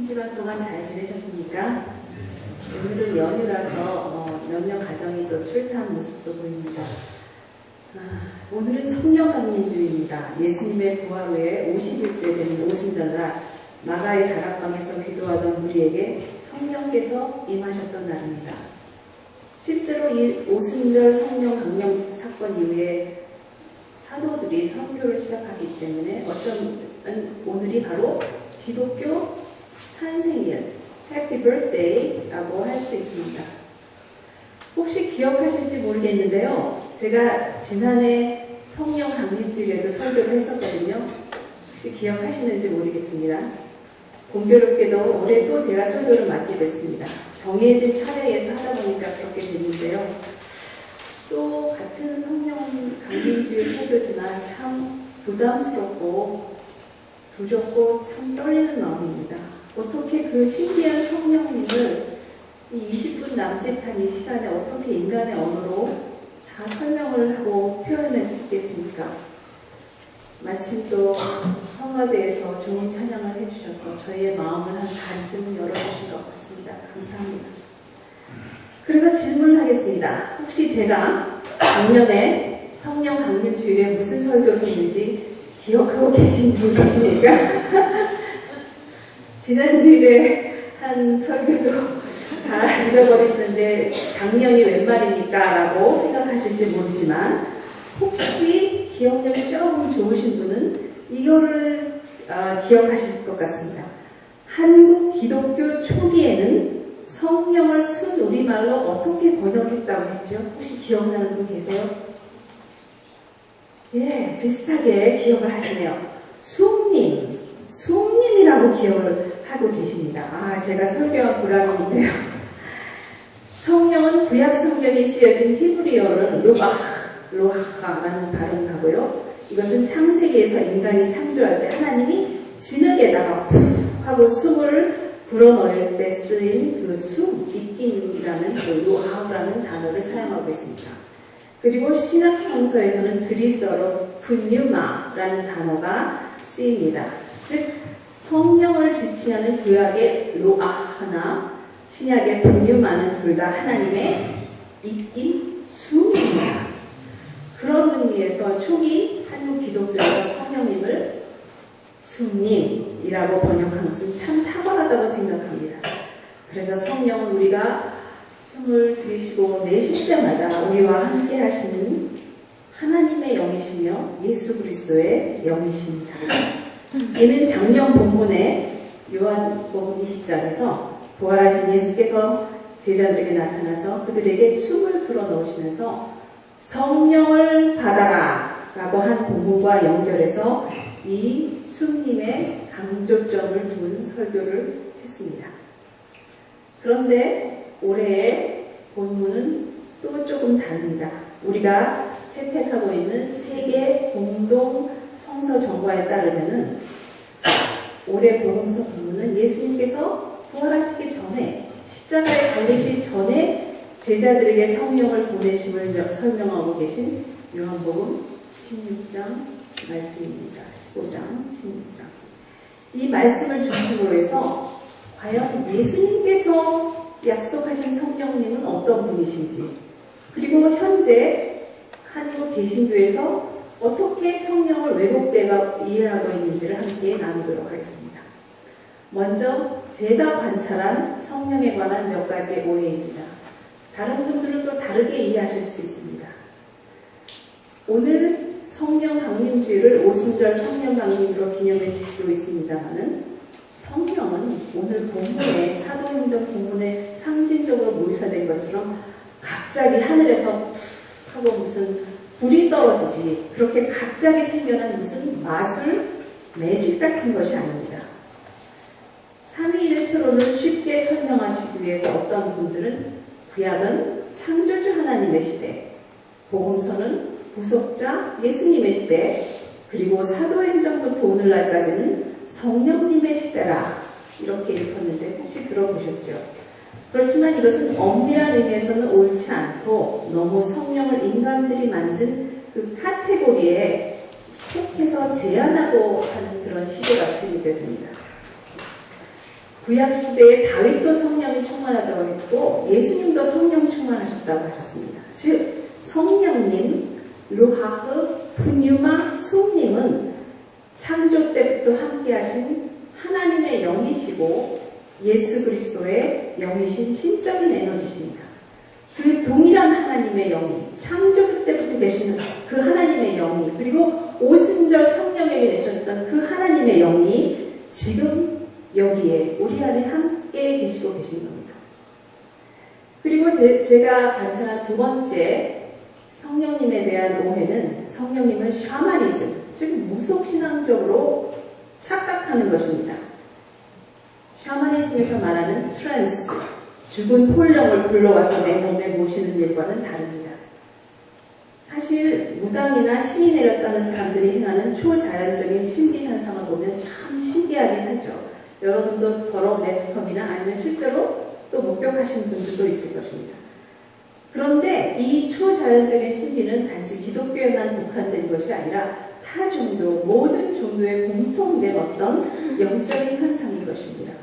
한 주간 동안 잘 지내셨습니까? 오늘은 연휴라서 어, 몇몇 가정이 또 출타한 모습도 보입니다. 아, 오늘은 성령 강림주입니다. 예수님의 부활 후에 50일째 되는 오순절날 마가의 다락방에서 기도하던 우리에게 성령께서 임하셨던 날입니다. 실제로 이 오순절 성령 강령 사건 이후에 사도들이 선교를 시작하기 때문에 어쩌면 오늘이 바로 기독교 탄생일, 해피 birthday라고 할 수 있습니다. 혹시 기억하실지 모르겠는데요. 제가 지난해 성령 강림주일에도 설교를 했었거든요. 혹시 기억하시는지 모르겠습니다. 공교롭게도 올해 또 제가 설교를 맡게 됐습니다. 정해진 차례에서 하다 보니까 그렇게 됐는데요. 또 같은 성령 강림주일 설교지만 참 부담스럽고 두렵고 참 떨리는 마음입니다. 어떻게 그 신비한 성령님을 이 20분 남짓한 이 시간에 어떻게 인간의 언어로 다 설명을 하고 표현할 수 있겠습니까? 마침 또 성화대에서 좋은 찬양을 해주셔서 저희의 마음을 한 반쯤 열어주신 것 같습니다. 감사합니다. 그래서 질문을 하겠습니다. 혹시 제가 작년에 성령 강림 주일에 무슨 설교를 했는지 기억하고 계신 분 계십니까? 지난 주일에 한 설교도 다 잊어버리시는데 작년이 웬 말입니까? 라고 생각하실지 모르지만 혹시 기억력이 조금 좋으신 분은 이거를 아, 기억하실 것 같습니다. 한국 기독교 초기에는 성령을 순 우리말로 어떻게 번역했다고 했죠? 혹시 기억나는 분 계세요? 예, 비슷하게 기억을 하시네요. 숭님, 숭님이라고 기억을 하고 계십니다. 아, 제가 설교한 보람인데요. 성령은 구약 성경이 쓰여진 히브리어는 루아, 루아하라는 발음을 하고요. 이것은 창세기에서 인간이 창조할 때 하나님이 진흙에다가 푸 하고 숨을 불어넣을 때 쓰인 그 숨, 입김이라는 그 루아우라는 단어를 사용하고 있습니다. 그리고 신학 성서에서는 그리스어로 푸뉴마라는 단어가 쓰입니다. 즉 성령을 지칭하는 구약의 루아하나 신약의 푸뉴마는 둘다 하나님의 입긴 숨입니다. 그런 의미에서 초기 한국 기독교에서 성령님을 숨님이라고 번역한 것은 참 탁월하다고 생각합니다. 그래서 성령은 우리가 숨을 들이쉬고 내쉴 때마다 우리와 함께 하시는 하나님의 영이시며 예수 그리스도의 영이십니다. 이는 작년 본문의 요한복음 20장에서 부활하신 예수께서 제자들에게 나타나서 그들에게 숨을 불어넣으시면서 성령을 받아라 라고 한 본문과 연결해서 이 숨님의 강조점을 둔 설교를 했습니다. 그런데 올해의 본문은 또 조금 다릅니다. 우리가 채택하고 있는 세계 공동 성서 정과에 따르면은 올해 복음서 본문은 예수님께서 부활하시기 전에 십자가에 달리기 전에 제자들에게 성령을 보내심을 설명하고 계신 요한복음 16장 말씀입니다. 15장, 16장. 이 말씀을 중심으로 해서 과연 예수님께서 약속하신 성령님은 어떤 분이신지, 그리고 현재 한국 개신교에서 어떻게 성령을 왜곡되가 이해하고 있는지를 함께 나누도록 하겠습니다. 먼저 제가 관찰한 성령에 관한 몇 가지 오해입니다. 다른 분들은 또 다르게 이해하실 수 있습니다. 오늘 성령 강림주의를 오순절 성령 강림으로 기념을 지키고 있습니다만은 성령은 오늘 본문에 사도행전 본문에 상징적으로 묘사된 것처럼 갑자기 하늘에서 하고 무슨 불이 떨어지지 그렇게 갑자기 생겨난 무슨 마술 매직 같은 것이 아닙니다. 삼위일체론을 쉽게 설명하시기 위해서 어떤 분들은 구약은 창조주 하나님의 시대, 복음서는 구속자 예수님의 시대, 그리고 사도행전부터 오늘날까지는 성령님의 시대라 이렇게 읽었는데 혹시 들어보셨죠? 그렇지만 이것은 엄밀한 의미에서는 옳지 않고 너무 성령을 인간들이 만든 그 카테고리에 속해서 제한하고 하는 그런 시대같이 느껴집니다. 구약 시대에 다윗도 성령이 충만하다고 했고 예수님도 성령 충만하셨다고 하셨습니다. 즉 성령님, 루하흐, 푸뉴마, 수님은 창조 때부터 함께하신 하나님의 영이시고 예수 그리스도의 영이신 신적인 에너지십니다. 그 동일한 하나님의 영이 창조 때부터 계시는 그 하나님의 영이 그리고 오순절 성령에게 내셨던 그 하나님의 영이 지금 여기에 우리 안에 함께 계시고 계신 겁니다. 그리고 대- 제가 관찰한 두 번째 성령님에 대한 오해는 성령님을 샤머니즘, 즉 무속신앙적으로 착각하는 것입니다. 샤머니즘에서 말하는 트랜스, 죽은 폴령을 불러와서 내 몸에 모시는 일과는 다릅니다. 사실 무당이나 신이 내렸다는 사람들이 행하는 초자연적인 신비 현상을 보면 참 신기하긴 하죠. 여러분도 더러 매스컴이나 아니면 실제로 또 목격하신 분들도 있을 것입니다. 그런데 이 초자연적인 신비는 단지 기독교에만 국한된 것이 아니라 타 종교, 모든 종교에 공통된 어떤 영적인 현상인 것입니다.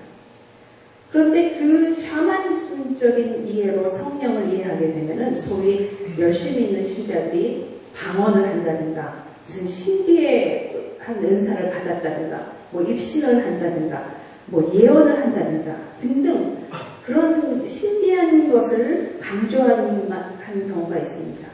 그런데 그 샤머니즘적인 이해로 성령을 이해하게 되면은 소위 열심히 있는 신자들이 방언을 한다든가 무슨 신비의 한 은사를 받았다든가 뭐 입신을 한다든가 뭐 예언을 한다든가 등등 그런 신비한 것을 강조하는 한 경우가 있습니다.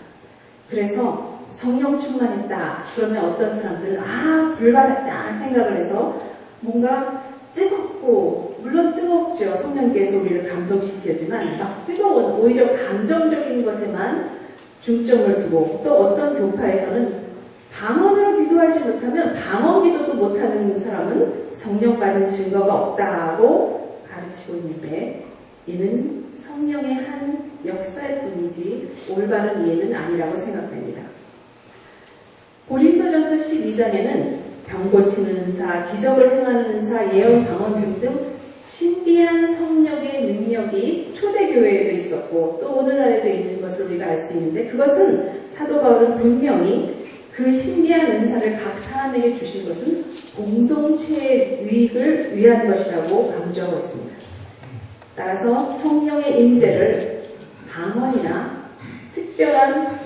그래서 성령 충만했다. 그러면 어떤 사람들은 아, 불받았다 생각을 해서 뭔가 뜨겁고, 물론 뜨겁죠. 성령께서 우리를 감동시키지만 막 뜨거운, 오히려 감정적인 것에만 중점을 두고 또 어떤 교파에서는 방언으로 기도하지 못하면 방언 기도도 못하는 사람은 성령 받은 증거가 없다고 가르치고 있는데 이는 성령의 한 역사일 뿐이지 올바른 이해는 아니라고 생각됩니다. 고린도전서 12장에는 병 고치는 은사, 기적을 행하는 은사, 예언, 방언 등등 신비한 성령의 능력이 초대교회에도 있었고 또 오늘날에도 있는 것을 우리가 알 수 있는데 그것은 사도 바울은 분명히 그 신비한 은사를 각 사람에게 주신 것은 공동체의 유익을 위한 것이라고 강조하고 있습니다. 따라서 성령의 임재를 방언이나 특별한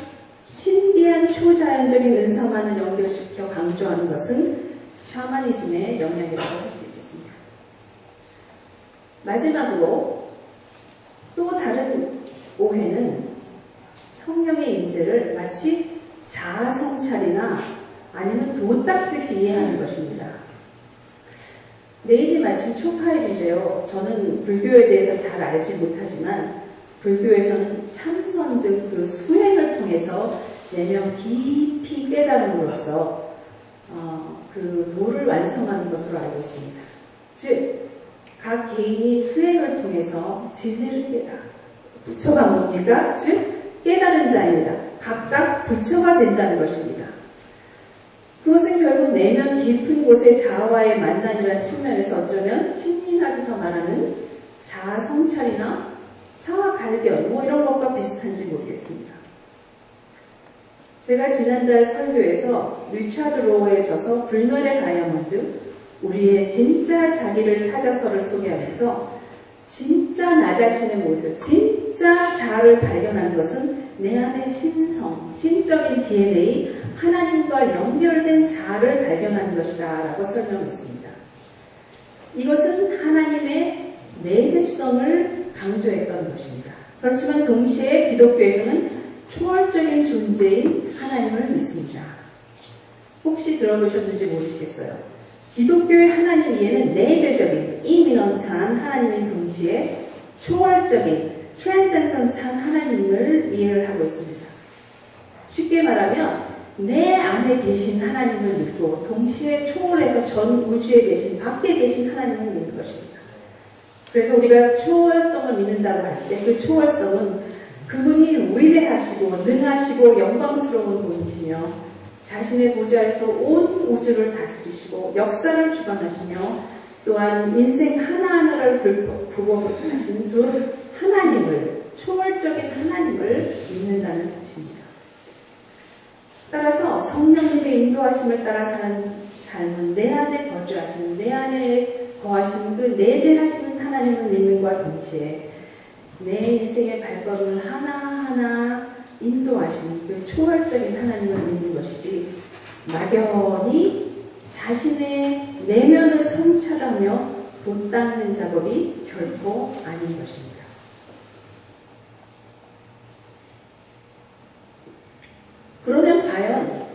신비한 초자연적인 은사만을 연결시켜 강조하는 것은 샤머니즘의 영향이라고 할 수 있겠습니다. 마지막으로 또 다른 오해는 성령의 임재를 마치 자아성찰이나 아니면 돈 닦듯이 이해하는 것입니다. 내일이 마침 초파일인데요. 저는 불교에 대해서 잘 알지 못하지만 불교에서는 참선 등 그 수행을 통해서 내면 깊이 깨달음으로써 어, 그 도를 완성하는 것으로 알고 있습니다. 즉, 각 개인이 수행을 통해서 진리를 깨달아. 부처가 뭡니까? 즉, 깨달은 자입니다. 각각 부처가 된다는 것입니다. 그것은 결국 내면 깊은 곳의 자아와의 만남이라는 측면에서 어쩌면 심리학에서 말하는 자아 성찰이나 자아 발견 뭐 이런 것과 비슷한지 모르겠습니다. 제가 지난달 설교에서 리차드 로우에 져서 불멸의 다이아몬드 우리의 진짜 자기를 찾아서를 소개하면서 진짜 나 자신의 모습, 진짜 자아를 발견하는 것은 내 안의 신성, 신적인 DNA, 하나님과 연결된 자아를 발견하는 것이다 라고 설명했습니다. 이것은 하나님의 내재성을 강조했던 것입니다. 그렇지만 동시에 기독교에서는 초월적인 존재인 하나님을 믿습니다. 혹시 들어보셨는지 모르시겠어요. 기독교의 하나님 이해는 내재적인, 이미넌트한 하나님인 동시에 초월적인, 트랜센던트한 하나님을 이해를 하고 있습니다. 쉽게 말하면 내 안에 계신 하나님을 믿고 동시에 초월해서 전 우주에 계신 밖에 계신 하나님을 믿는 것입니다. 그래서 우리가 초월성을 믿는다고 할 때 그 초월성은 그분이 위대하시고 능하시고 영광스러운 분이시며 자신의 보좌에서 온 우주를 다스리시고 역사를 주관하시며 또한 인생 하나하나를 굴복 사신 그 하나님을 초월적인 하나님을 믿는다는 뜻입니다. 따라서 성령님의 인도하심을 따라 사는 삶은 내 안에 거주하시는 내 안에 거하시는 그 내재하시는 하나님을 믿는과 동시에 내 인생의 발걸음을 하나하나 인도하시는 그 초월적인 하나님을 믿는 것이지 막연히 자신의 내면을 성찰하며 돋닦는 작업이 결코 아닌 것입니다. 그러면 과연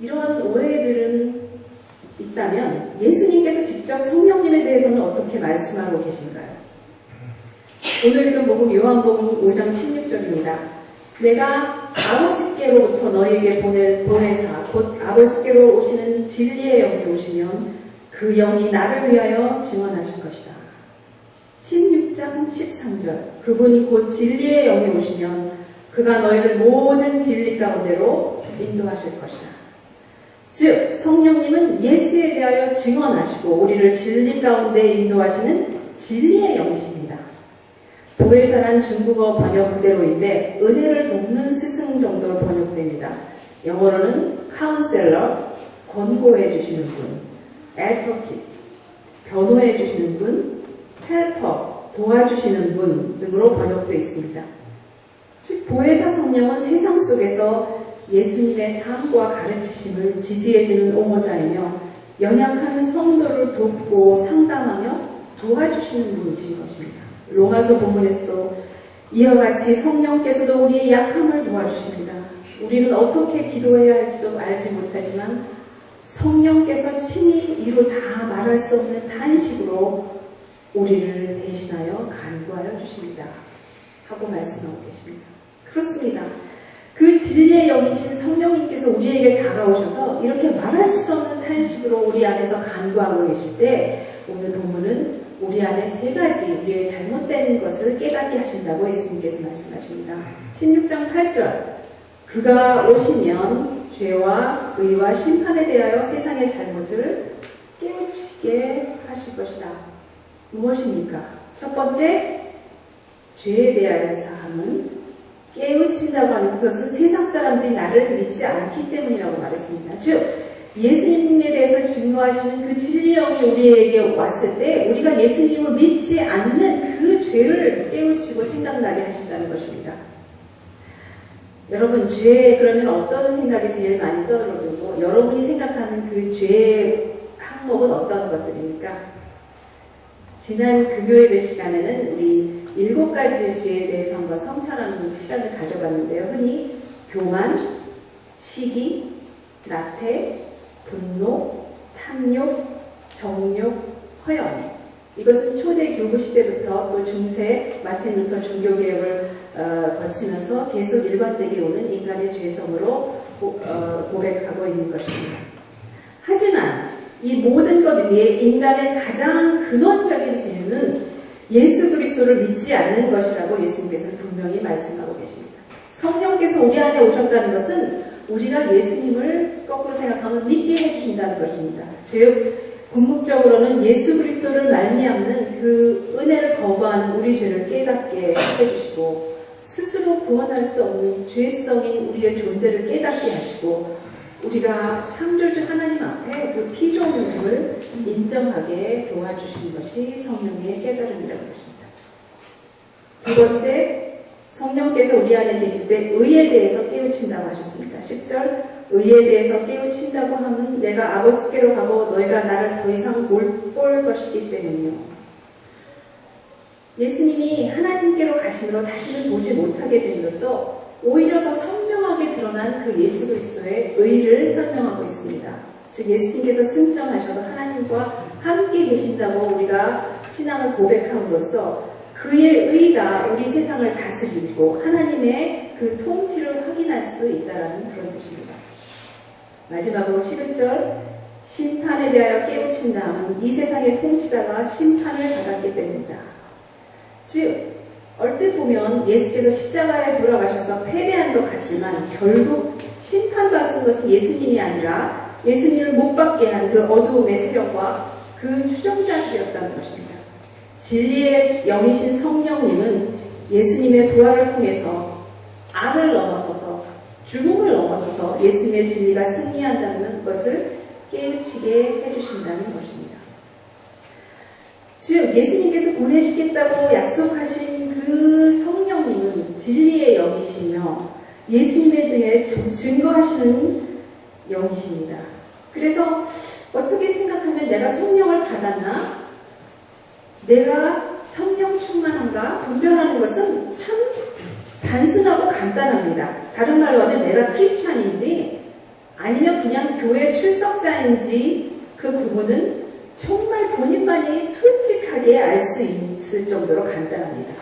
이러한 오해들은 있다면 예수님께서 직접 성령님에 대해서는 어떻게 말씀하고 계신가요? 오늘 읽은 복음 요한복음 5장 16절입니다. 내가 아버지께로부터 너에게 보낼 보내사 곧 아버지께로 오시는 진리의 영이 오시면 그 영이 나를 위하여 증언하실 것이다. 16장 13절 그분이 곧 진리의 영이 오시면 그가 너희를 모든 진리 가운데로 인도하실 것이다. 즉 성령님은 예수에 대하여 증언하시고 우리를 진리 가운데 인도하시는 진리의 영이십니다. 보혜사란 중국어 번역 그대로인데 은혜를 돕는 스승 정도로 번역됩니다. 영어로는 카운셀러, 권고해 주시는 분, advocate, 변호해 주시는 분, 헬퍼, 도와주시는 분 등으로 번역되어 있습니다. 즉 보혜사 성령은 세상 속에서 예수님의 삶과 가르치심을 지지해주는 옹호자이며 연약한 성도를 돕고 상담하며 도와주시는 분이신 것입니다. 로마서 본문에서도 이와 같이 성령께서도 우리의 약함을 도와주십니다. 우리는 어떻게 기도해야 할지도 알지 못하지만 성령께서 친히 이루 다 말할 수 없는 단식으로 우리를 대신하여 간구하여 주십니다. 하고 말씀하고 계십니다. 그렇습니다. 그 진리의 영이신 성령님께서 우리에게 다가오셔서 이렇게 말할 수 없는 탄식으로 우리 안에서 간구하고 계실 때 오늘 본문은 우리 안에 세 가지 우리의 잘못된 것을 깨닫게 하신다고 예수님께서 말씀하십니다. 16장 8절 그가 오시면 죄와 의와 심판에 대하여 세상의 잘못을 깨우치게 하실 것이다. 무엇입니까? 첫 번째 죄에 대하여 사함은 깨우친다고 하는 그것은 세상 사람들이 나를 믿지 않기 때문이라고 말했습니다. 즉, 예수님에 대해서 증거하시는 그 진리영이 우리에게 왔을 때 우리가 예수님을 믿지 않는 그 죄를 깨우치고 생각나게 하신다는 것입니다. 여러분, 죄 그러면 어떤 생각이 제일 많이 떠오르고 여러분이 생각하는 그 죄의 항목은 어떤 것들입니까? 지난 금요일 배 시간에는 우리 일곱 가지 죄에 대해서 한번 성찰하는 시간을 가져봤는데요. 흔히 교만, 시기, 나태, 분노, 탐욕, 정욕, 허영. 이것은 초대 교부 시대부터 또 중세 마틴 루터 종교 개혁을 어, 거치면서 계속 일관되게 오는 인간의 죄성으로 고, 어, 고백하고 있는 것입니다. 하지만 이 모든 것 위에 인간의 가장 근원적인 죄는 예수 그리스도를 믿지 않는 것이라고 예수님께서는 분명히 말씀하고 계십니다. 성령께서 우리 안에 오셨다는 것은 우리가 예수님을 거꾸로 생각하면 믿게 해주신다는 것입니다. 즉 궁극적으로는 예수 그리스도를 말미암는 그 은혜를 거부하는 우리 죄를 깨닫게 해주시고 스스로 구원할 수 없는 죄성인 우리의 존재를 깨닫게 하시고 우리가 창조주 하나님 앞에 그 피조물을 인정하게 도와주시는 것이 성령의 깨달음이라는 것입니다. 두 번째, 성령께서 우리 안에 계실 때 의에 대해서 깨우친다고 하셨습니다. 10절, 의에 대해서 깨우친다고 하면 내가 아버지께로 가고 너희가 나를 더 이상 못 볼 것이기 때문이요. 예수님이 하나님께로 가심으로 다시는 보지 못하게 됨으로써 오히려 더 선명하게 드러난 그 예수 그리스도의 의를 설명하고 있습니다. 즉 예수님께서 승천하셔서 하나님과 함께 계신다고 우리가 신앙을 고백함으로써 그의 의가 우리 세상을 다스리고 하나님의 그 통치를 확인할 수 있다는 그런 뜻입니다. 마지막으로 11절 심판에 대하여 깨우친 다음은 이 세상의 통치자가 심판을 받았기 때문이다. 즉 얼뜻 보면 예수께서 십자가에 돌아가셔서 패배한 것 같지만 결국 심판받은 것은 예수님이 아니라 예수님을 못 받게 한 그 어두움의 세력과 그 추종자들이었다는 것입니다. 진리의 영이신 성령님은 예수님의 부활을 통해서 안을 넘어서서 죽음을 넘어서서 예수님의 진리가 승리한다는 것을 깨우치게 해주신다는 것입니다. 즉 예수님께서 보내시겠다고 약속하신 그 성령님은 진리의 영이시며 예수님에 대해 좀 증거하시는 영이십니다. 그래서 어떻게 생각하면 내가 성령을 받았나? 내가 성령 충만한가? 분별하는 것은 참 단순하고 간단합니다. 다른 말로 하면 내가 크리스찬인지 아니면 그냥 교회 출석자인지 그 구분은 정말 본인만이 솔직하게 알 수 있을 정도로 간단합니다.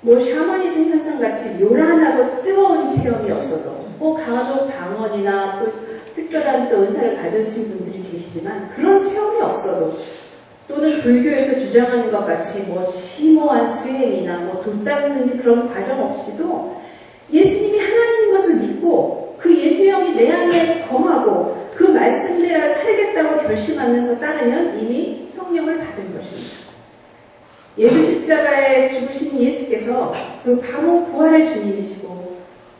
뭐 샤머니즘 현상같이 요란하고 뜨거운 체험이 없어도 뭐 강화도 방언이나 또 특별한 또 은사를 받으신 분들이 계시지만 그런 체험이 없어도 또는 불교에서 주장하는 것 같이 뭐 심오한 수행이나 뭐 돛닦는 그런 과정 없이도 예수님이 하나님인 것을 믿고 그 예수형이 내 안에 거하고 그 말씀대로 살겠다고 결심하면서 따르면 이미 성령을 받은 것입니다. 예수 십자가에 죽으신 예수께서 그 바로 부활의 주님이시고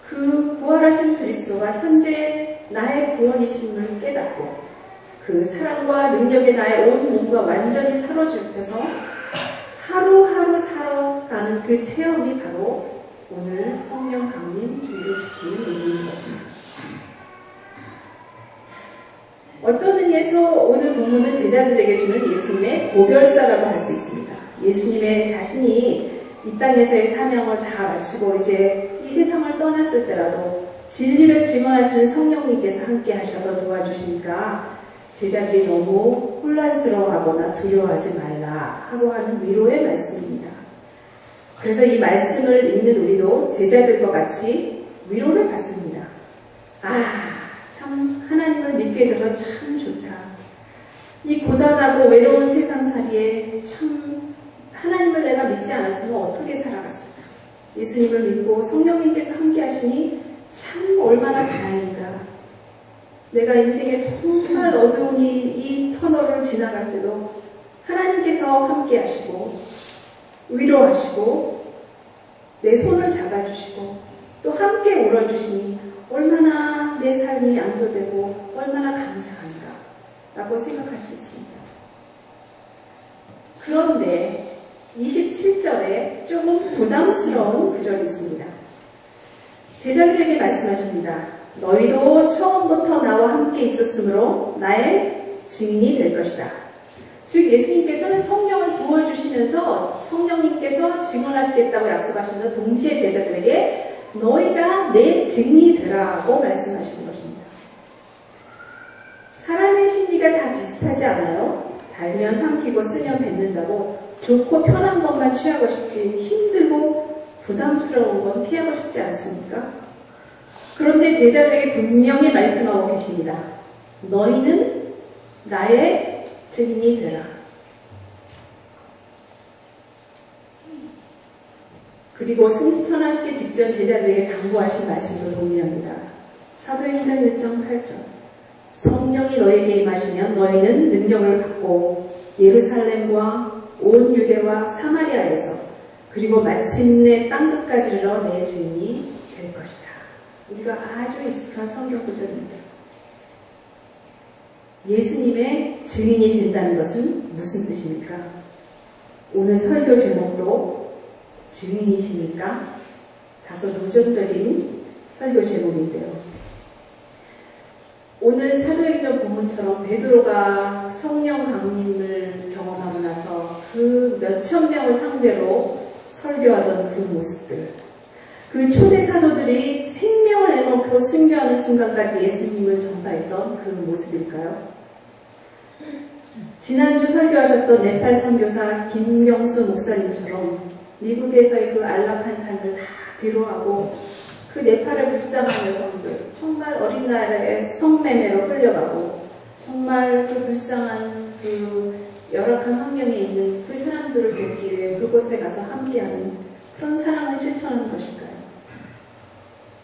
그 부활하신 그리스도가 현재 나의 구원이심을 깨닫고 그 사랑과 능력에 나의 온 몸과 완전히 사로잡혀서 하루하루 살아가는 그 체험이 바로 오늘 성령 강림 주의를 지키는 의미인 것입니다. 어떤 의미에서 오늘 본문은 제자들에게 주는 예수님의 고별사라고 할 수 있습니다. 예수님의 자신이 이 땅에서의 사명을 다 마치고 이제 이 세상을 떠났을 때라도 진리를 증언하시는 성령님께서 함께 하셔서 도와주시니까 제자들이 너무 혼란스러워하거나 두려워하지 말라 하고 하는 위로의 말씀입니다. 그래서 이 말씀을 읽는 우리도 제자들과 같이 위로를 받습니다. 아, 참 하나님을 믿게 돼서 참 좋다. 이 고단하고 외로운 세상 살이에 참 하나님을 내가 믿지 않았으면 어떻게 살아갔을까? 예수님을 믿고 성령님께서 함께 하시니 참 얼마나 다행인가. 내가 인생에 정말 어두운 이, 이 터널을 지나갈 때도 하나님께서 함께 하시고 위로하시고 내 손을 잡아주시고 또 함께 울어주시니 얼마나 내 삶이 안도되고 얼마나 감사한가 라고 생각할 수 있습니다. 그런데 27절에 조금 부담스러운 구절이 있습니다. 제자들에게 말씀하십니다. 너희도 처음부터 나와 함께 있었으므로 나의 증인이 될 것이다. 즉 예수님께서는 성령을 부어주시면서 성령님께서 증언하시겠다고 약속하시는 동시에 제자들에게 너희가 내 증인이 되라고 말씀하시는 것입니다. 사람의 심리가 다 비슷하지 않아요? 달면 삼키고 쓰면 뱉는다고 좋고 편한 것만 취하고 싶지 힘들고 부담스러운 건 피하고 싶지 않습니까? 그런데 제자들에게 분명히 말씀하고 계십니다. 너희는 나의 증인이 되라. 그리고 승천하시기 직전 제자들에게 당부하신 말씀도 동일합니다. 사도행전 1장 8절 성령이 너에게 임하시면 너희는 능력을 받고 예루살렘과 온 유대와 사마리아에서 그리고 마침내 땅 끝까지 이르러 내 증인이 될 것이다. 우리가 아주 익숙한 성경 구절입니다. 예수님의 증인이 된다는 것은 무슨 뜻입니까? 오늘 설교 제목도 증인이십니까? 다소 도전적인 설교 제목인데요. 오늘 사도행전 본문처럼 베드로가 성령 강림을 경험하고 나서 그 몇천 명을 상대로 설교하던 그 모습들, 그 초대 사도들이 생명을 내놓고 순교하는 순간까지 예수님을 전파했던 그 모습일까요? 지난주 설교하셨던 네팔 선교사 김명수 목사님처럼 미국에서의 그 안락한 삶을 다 뒤로하고 그 네팔을 불쌍한 여성들, 정말 어린 나이에 성매매로 끌려가고 정말 그 불쌍한 그 열악한 환경에 있는 그 사람들을 돕기 위해 그곳에 가서 함께하는 그런 사랑을 실천하는 것일까요?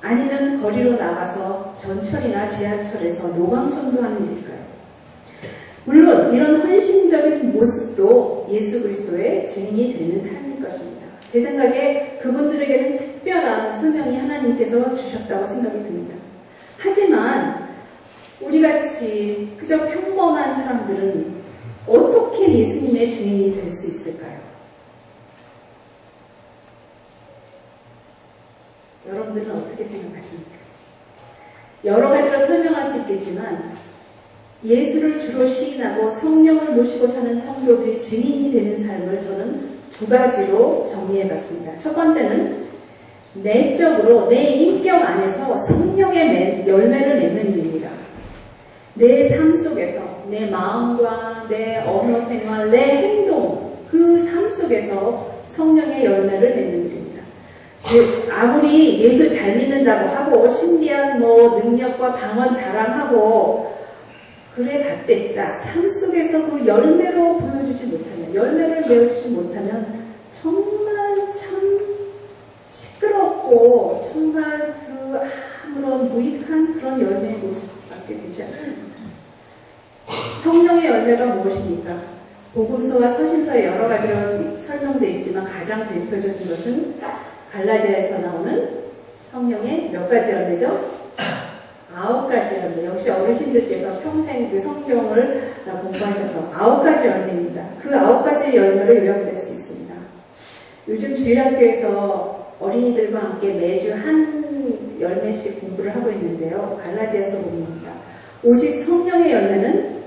아니면 거리로 나가서 전철이나 지하철에서 노방전도하는 일일까요? 물론 이런 헌신적인 모습도 예수 그리스도의 증인이 되는 삶일 것입니다. 제 생각에 그분들에게는 특별한 소명이 하나님께서 주셨다고 생각이 듭니다. 하지만 우리같이 그저 평범한 사람들은 어떻게 예수님의 증인이 될 수 있을까요? 여러분들은 어떻게 생각하십니까? 여러 가지로 설명할 수 있겠지만 예수를 주로 시인하고 성령을 모시고 사는 성도들이 증인이 되는 삶을 저는 두 가지로 정리해 봤습니다. 첫 번째는 내적으로 내 인격 안에서 성령의 매- 열매를 맺는 일입니다. 내 삶 속에서 내 마음과 내 언어 생활, 내 행동 그 삶 속에서 성령의 열매를 맺는 일입니다. 즉 아무리 예수 잘 믿는다고 하고 신비한 뭐 능력과 방언 자랑하고 그래 봤댔자 삶 속에서 그 열매로 보여주지 못하면 열매를 내어주지 못하면 정말 참 시끄럽고 정말 그 아무런 무익한 그런 열매의 모습밖에 되지 않습니다. 성령의 열매가 무엇입니까? 복음서와 서신서에 여러 가지로 설명되어 있지만 가장 대표적인 것은 갈라디아에서 나오는 성령의 몇 가지 열매죠? 아홉 가지 열매. 역시 어르신들께서 평생 그 성경을 공부하셔서 아홉 가지 열매입니다. 그 아홉 가지 열매를 요약될 수 있습니다. 요즘 주일학교에서 어린이들과 함께 매주 한 열매씩 공부를 하고 있는데요. 갈라디아서 복음입니다. 오직 성령의 열매는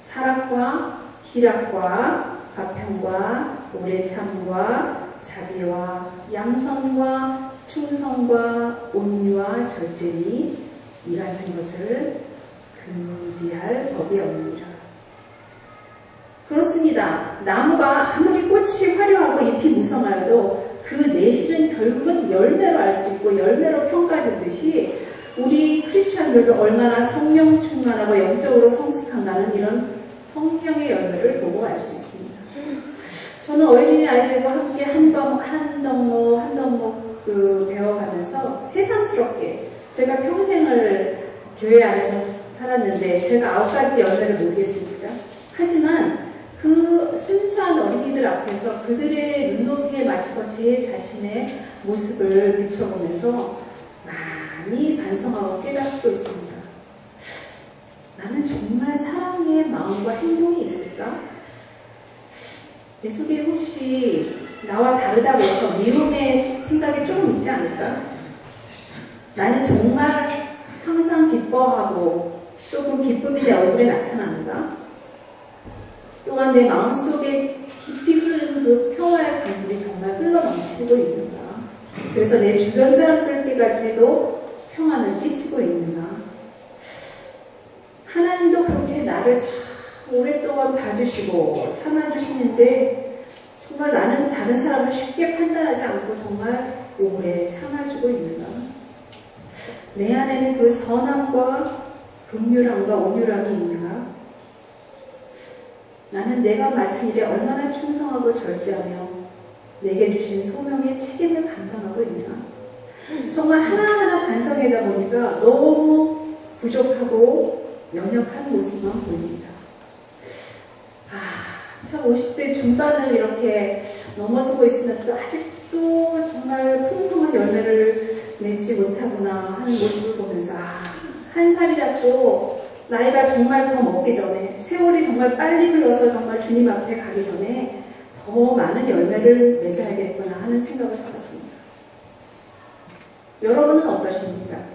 사랑과 희락과 화평과 오래 참과 자비와 양선과 충성과 온유와 절제니 이 같은 것을 금지할 법이 없느니라. 그렇습니다. 나무가 아무리 꽃이 화려하고 잎이 무성하여도 그 내실은 결국은 열매로 알 수 있고 열매로 평가되듯이 우리 크리스천들도 얼마나 성령 충만하고 영적으로 성숙한가는 이런 성령의 열매를 보고 알 수 있습니다. 저는 어린이 아이들과 함께 한, 덤, 한 덕목, 한 덕목 그 배워가면서 새삼스럽게 제가 평생을 교회 안에서 살았는데 제가 아홉 가지 열매를 모르겠습니까? 하지만 그 순수한 어린이들 앞에서 그들의 눈높이에 맞춰서 제 자신의 모습을 비춰보면서 많이 반성하고 깨닫고 있습니다. 나는 정말 사랑의 마음과 행동이 있을까? 내 속에 혹시 나와 다르다고 해서 미움의 생각이 조금 있지 않을까? 나는 정말 항상 기뻐하고 또 그 기쁨이 내 얼굴에 나타나는가? 또한 내 마음속에 깊이 흐르는 그 평화의 강물이 정말 흘러 넘치고 있는가? 그래서 내 주변 사람들께까지도 평안을 끼치고 있는가? 하나님도 그렇게 나를 참 오랫동안 봐주시고 참아주시는데 정말 나는 다른 사람을 쉽게 판단하지 않고 정말 오래 참아주고 있는가? 내 안에는 그 선함과 긍휼함과 온유함이 있는가? 나는 내가 맡은 일에 얼마나 충성하고 절제하며 내게 주신 소명의 책임을 감당하고 있나? 정말 하나하나 반성하다 보니까 너무 부족하고 연약한 모습만 보입니다. 아, 참 50대 중반을 이렇게 넘어서고 있으면서도 아직도 정말 풍성한 열매를 맺지 못하구나 하는 모습을 보면서 아, 한 살이라도 나이가 정말 더 먹기 전에 세월이 정말 빨리 흘러서 정말 주님 앞에 가기 전에 더 많은 열매를 맺어야겠구나 하는 생각을 해봤습니다. 여러분은 어떠십니까?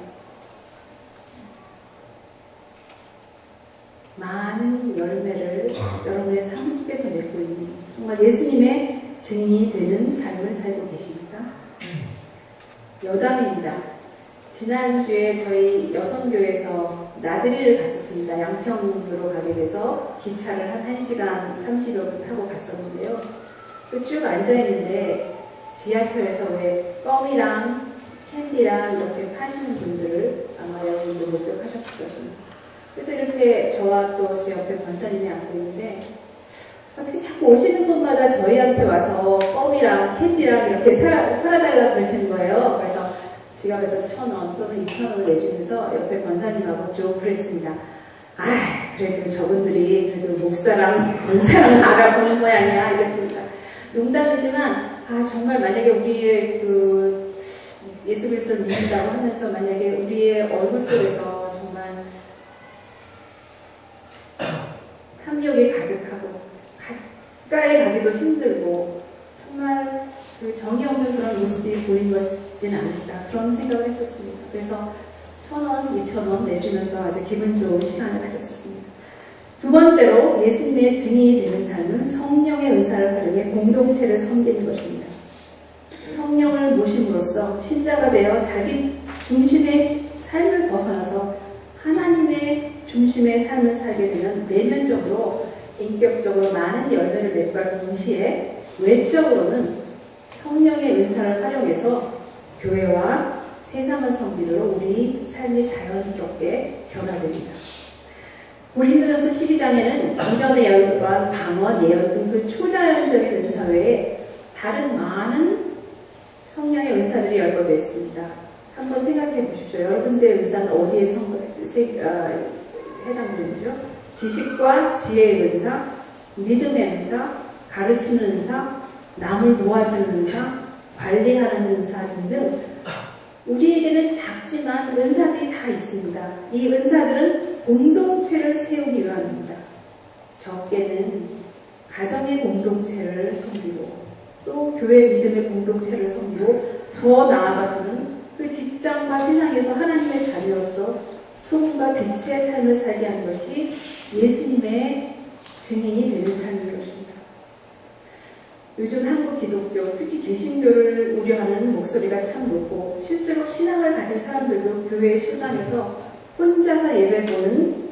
많은 열매를 여러분의 삶 속에서 맺고 있는 정말 예수님의 증인이 되는 삶을 살고 계십니까? 여담입니다. 지난주에 저희 여성교회에서 나들이를 갔었습니다. 양평으로 가게 돼서 기차를 한 1시간 30여 분 타고 갔었는데요. 그쭉 앉아있는데 지하철에서 왜 껌이랑 캔디랑 이렇게 파시는 분들을 아마 여러분들 목격하셨을 거예요. 그래서 이렇게 저와 또 제 옆에 권사님이 앉고 있는데 어떻게 자꾸 오시는 분마다 저희한테 와서 껌이랑 캔디랑 이렇게 사, 팔아달라 그러시는 거예요. 그래서 지갑에서 천 원 또는 이천 원을 내주면서 옆에 권사님하고 조크를 했습니다. 아, 그래도 저분들이 그래도 목사랑 권사랑 알아보는 모양이야. 이랬습니다. 농담이지만, 아, 정말 만약에 우리의 그 예수 그리스도를 믿는다고 하면서 만약에 우리의 얼굴 속에서 정말 탐욕이 가득 가까이 가기도 힘들고 정말 그 정이 없는 그런 모습이 보인 것이진 않을까 그런 생각을 했었습니다. 그래서 천 원, 이천 원 내주면서 아주 기분 좋은 시간을 가졌었습니다. 두 번째로 예수님의 증인이 되는 삶은 성령의 은사를 활용해 공동체를 섬기는 것입니다. 성령을 모심으로써 신자가 되어 자기 중심의 삶을 벗어나서 하나님의 중심의 삶을 살게 되면 내면적으로 인격적으로 많은 열매를 맺과 동시에 외적으로는 성령의 은사를 활용해서 교회와 세상을 섬기도록 우리 삶이 자연스럽게 변화됩니다. 고린도전서 12장에는 이전의 열과 방언, 예언 등 그 초자연적인 은사 외에 다른 많은 성령의 은사들이 열거되어 있습니다. 한번 생각해 보십시오. 여러분들의 은사는 어디에 성, 세, 아, 해당되죠? 지식과 지혜의 은사, 믿음의 은사, 가르치는 은사, 남을 도와주는 은사, 관리하는 은사 등등 우리에게는 작지만 은사들이 다 있습니다. 이 은사들은 공동체를 세우기 위함입니다. 적게는 가정의 공동체를 섬기고 또 교회 믿음의 공동체를 섬기고 더 나아가서는 그 직장과 세상에서 하나님의 자리로서 소금과 빛의 삶을 살게 하는 것이 예수님의 증인이 되는 삶인 것입니다. 요즘 한국 기독교, 특히 개신교를 우려하는 목소리가 참 높고 실제로 신앙을 가진 사람들도 교회 신앙에서 혼자서 예배 보는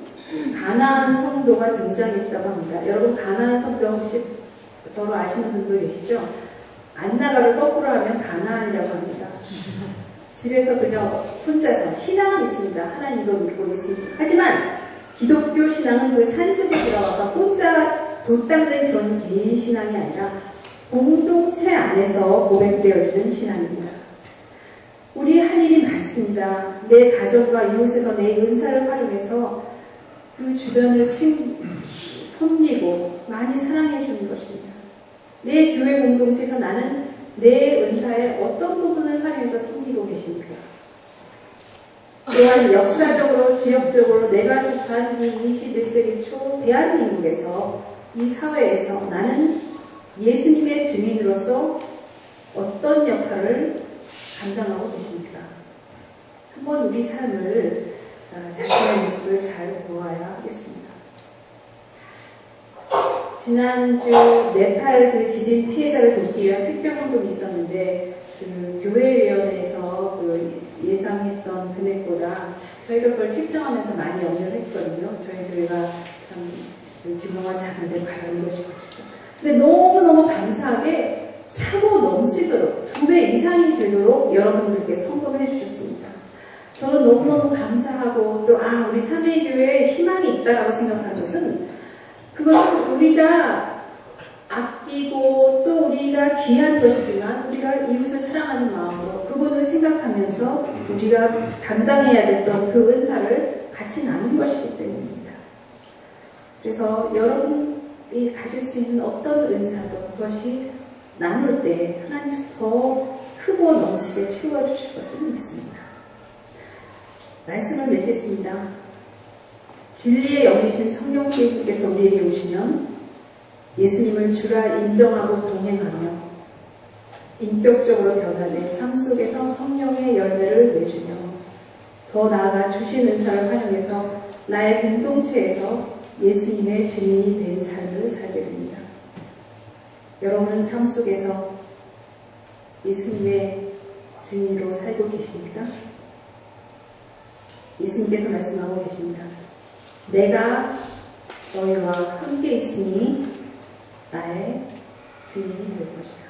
가나안 성도가 등장했다고 합니다. 여러분 가나안 성도 혹시 더러 아시는 분도 계시죠? 안나가를 거꾸로 하면 가나안이라고 합니다. 집에서 그저 혼자서 신앙은 있습니다. 하나님도 믿고 있습니다. 하지만 기독교 신앙은 그 산속에 들어가서 혼자 돛당된 그런 개인 신앙이 아니라 공동체 안에서 고백되어지는 신앙입니다. 우리 할 일이 많습니다. 내 가정과 이웃에서 내 은사를 활용해서 그 주변을 친, 섬기고 많이 사랑해 주는 것입니다. 내 교회 공동체에서 나는 내 은사의 어떤 부분을 활용해서 섬기고 계십니까? 또한 역사적으로, 지역적으로 내가 속한 이 21세기 초 대한민국에서 이 사회에서 나는 예수님의 증인으로서 어떤 역할을 감당하고 계십니까? 한번 우리 삶을 아, 자신의 모습을 잘 보아야 하겠습니다. 지난주 네팔 그 지진 피해자를 돕기 위한 특별 헌금이 있었는데 그 교회위원회에서 그 예상했던 금액보다 저희가 그걸 측정하면서 많이 염려를 했거든요. 저희 교회가 참 규모가 작은데 과연 어찌죠? 근데 너무너무 감사하게 차고 넘치도록 두 배 이상이 되도록 여러분들께 성금해 주셨습니다. 저는 너무너무 감사하고 또 아 우리 삼위교회에 희망이 있다라고 생각하는 것은 그것은 우리가 아끼고 또 우리가 귀한 것이지만 우리가 이웃을 사랑하는 마음으로 그분을 생각하면서 우리가 감당해야 됐던 그 은사를 같이 나눈 것이기 때문입니다. 그래서 여러분이 가질 수 있는 어떤 은사도 그것이 나눌 때 하나님께서 더 크고 넘치게 채워주실 것을 믿습니다. 말씀을 맺겠습니다. 진리의 영이신 성령께서 우리에게 오시면 예수님을 주라 인정하고 동행하며 인격적으로 변화된 삶 속에서 성령의 열매를 맺으며 더 나아가 주신 은사를 활용해서 나의 공동체에서 예수님의 증인이 된 삶을 살게 됩니다. 여러분은 삶 속에서 예수님의 증인으로 살고 계십니까? 예수님께서 말씀하고 계십니다. 내가 너희와 함께 있으니 나의 증인이 될 것이다.